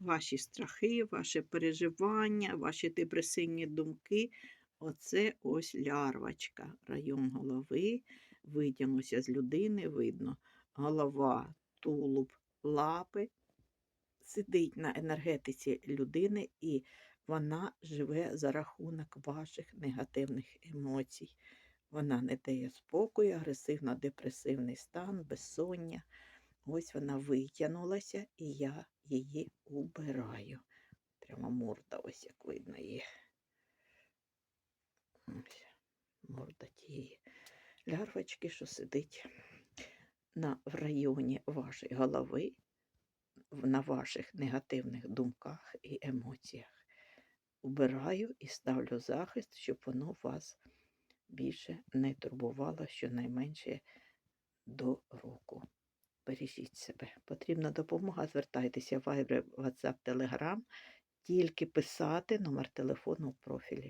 ваші страхи, ваші переживання, ваші депресивні думки. Оце ось лярвочка. Район голови витягнувся з людини, видно. Голова, тулуб, лапи. Сидить на енергетиці людини, і вона живе за рахунок ваших негативних емоцій. Вона не дає спокою, агресивно-депресивний стан, безсоння. Ось вона витягнулася, і я її убираю. Прямо морда, ось як видно є. Ось морда тієї лярвочки, що сидить на, в районі вашої голови, на ваших негативних думках і емоціях. Убираю і ставлю захист, щоб воно вас більше не турбувало щонайменше до року. Бережіть себе. Потрібна допомога, звертайтеся в Viber, WhatsApp, Telegram. Тільки писати номер телефону в профілі.